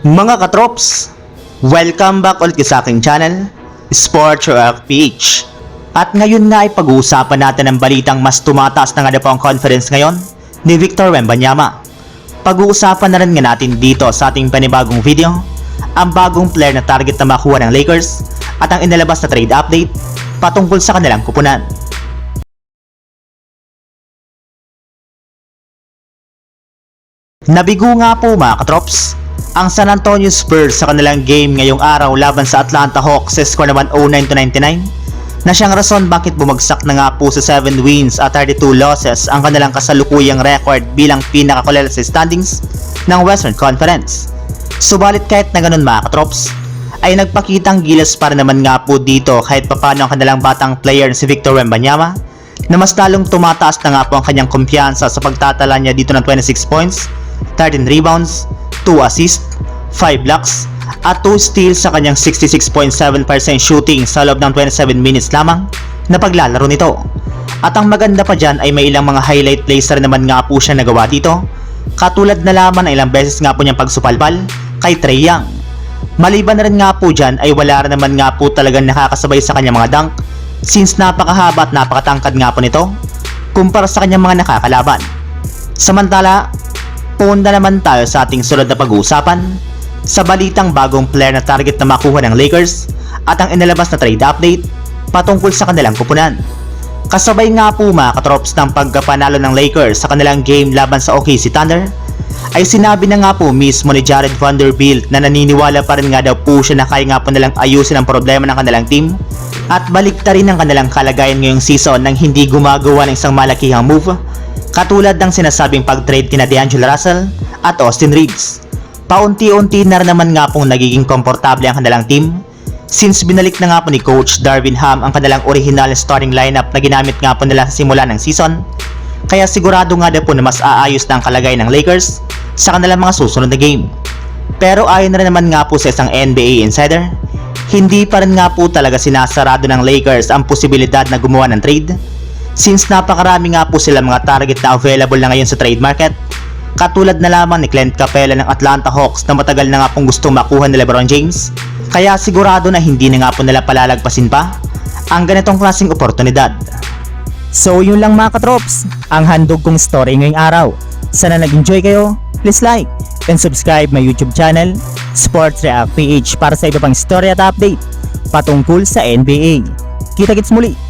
Mga katrops, welcome back ulit sa aking channel, Sports Rock PH. At ngayon nga ay pag-uusapan natin ang balitang mas tumataas na nga na conference ngayon ni Victor Wembanyama. Pag-uusapan na rin nga natin dito sa ating panibagong video, ang bagong player na target na makuha ng Lakers at ang inalabas na trade update patungkol sa kanilang kupunan. Nabigo nga po mga katrops ang San Antonio Spurs sa kanilang game ngayong araw laban sa Atlanta Hawks sa score naman 09 to 99 na siyang rason bakit bumagsak na nga po sa 7 wins at 32 losses ang kanilang kasalukuyang record bilang pinakakulala sa standings ng Western Conference. Subalit kahit na ganun mga katrops, ay nagpakitang gilas para naman nga po dito kahit papano ang kanilang batang player na si Victor Wembanyama na mas lalong tumataas na nga po ang kanyang kumpiyansa sa pagtatala niya dito ng 26 points, 13 rebounds, 2 assists, 5 blocks, at 2 steals sa kanyang 66.7% shooting sa loob ng 27 minutes lamang na paglalaro nito. At ang maganda pa dyan ay may ilang mga highlight plays na naman nga po siya nagawa dito. Katulad na lamang na ilang beses nga po niyang pagsupalpal kay Trey Young. Maliban na rin nga po dyan ay wala rin naman nga po talagang nakakasabay sa kanyang mga dunk since napakahaba at napakatangkad nga po nito kumpara sa kanyang mga nakakalaban. Samantala, punta naman tayo sa ating sunod na pag-uusapan sa balitang bagong player na target na makuha ng Lakers at ang inalabas na trade update patungkol sa kanilang kupunan. Kasabay nga po mga katrops ng pagkapanalo ng Lakers sa kanilang game laban sa OKC Thunder ay sinabi na nga po mismo ni Jared Vanderbilt na naniniwala pa rin nga daw po siya na kaya nga po nilang ayusin ang problema ng kanilang team at balikta rin ang kanilang kalagayan ngayong season nang hindi gumagawa ng isang malakihang move katulad ng sinasabing pag-trade kina D'Angelo Russell at Austin Reeves. Paunti-unti na naman nga pong nagiging komportable ang kanilang team since binalik na nga po ni Coach Darvin Ham ang kanilang original starting lineup na ginamit nga po nila sa simula ng season kaya sigurado nga daw po na mas aayos na ang kalagayan ng Lakers sa kanilang mga susunod na game. Pero ayon na rin naman nga po sa isang NBA insider, hindi pa rin nga po talaga sinasarado ng Lakers ang posibilidad na gumawa ng trade since napakarami nga po sila mga target na available na ngayon sa trade market Katulad na lamang ni Clint Capela ng Atlanta Hawks na matagal na nga pong gusto makuha ni Lebron James, kaya sigurado na hindi na nga po nila palalagpasin pa ang ganitong klaseng oportunidad. So yun lang mga katrops, ang handog kong story ngayong araw. Sana nag-enjoy kayo, please like and subscribe my YouTube channel, Sports React PH para sa iba pang story at update patungkol sa NBA. Kita-kits muli